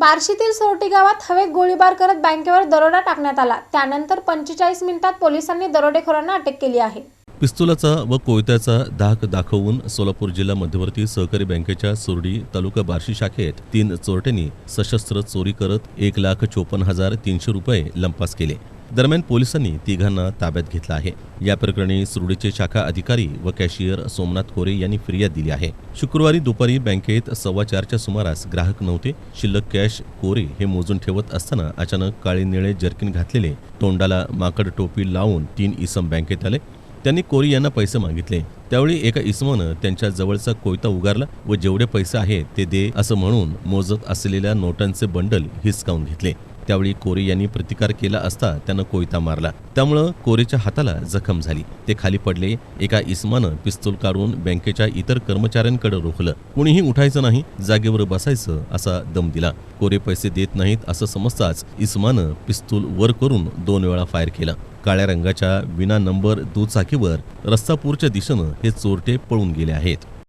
बार्शीतील सोरटी गावात हवेत गोळीबार करत बँकेवर दरोडा टाकण्यात आला. त्यानंतर पंचेचाळीस मिनिटात पोलिसांनी दरोडेखोरांना अटक केली आहे. पिस्तुलाचा व कोयत्याचा धाक दाखवून सोलापूर जिल्हा मध्यवर्ती सहकारी बँकेच्या सुरडी तालुका बार्शी शाखेत तीन चोरट्यांनी सशस्त्र चोरी करत एक लाख चोपन्न हजार तीनशे रुपये लंपास केले. दरम्यान पोलिसांनी तिघांना ताब्यात घेतलं आहे. या प्रकरणी सुरडीचे शाखा अधिकारी व कॅशियर सोमनाथ कोरे यांनी फिर्याद दिली आहे. शुक्रवारी दुपारी बँकेत सव्वा चारच्या सुमारास ग्राहक नव्हते. शिल्लक कॅश कोरे हे मोजून ठेवत असताना अचानक काळे निळे जर्किन घातलेले तोंडाला माकड टोपी लावून तीन इसम बँकेत आले. त्यांनी कोरी यांना पैसे मागितले. त्यावेळी एका इसमानं त्यांच्या जवळचा कोयता उगारला व जेवढे पैसे आहेत ते दे असं म्हणून मोजत असलेल्या नोटांचे बंडल हिसकावून घेतले. त्यावेळी कोरे यांनी प्रतिकार केला असता त्यानं कोयता मारला. त्यामुळं कोरेच्या हाताला जखम झाली. ते खाली पडले. एका इस्मानं पिस्तूल काढून बँकेच्या इतर कर्मचाऱ्यांकडे रोखलं. कुणीही उठायचं नाही जागेवर बसायचं असा दम दिला. कोरे पैसे देत नाहीत असं समजताच इस्मानं पिस्तूल वर करून दोन वेळा फायर केला. काळ्या रंगाच्या विना नंबर दुचाकीवर रस्तापूरच्या दिशेनं हे चोरटे पळून गेले आहेत.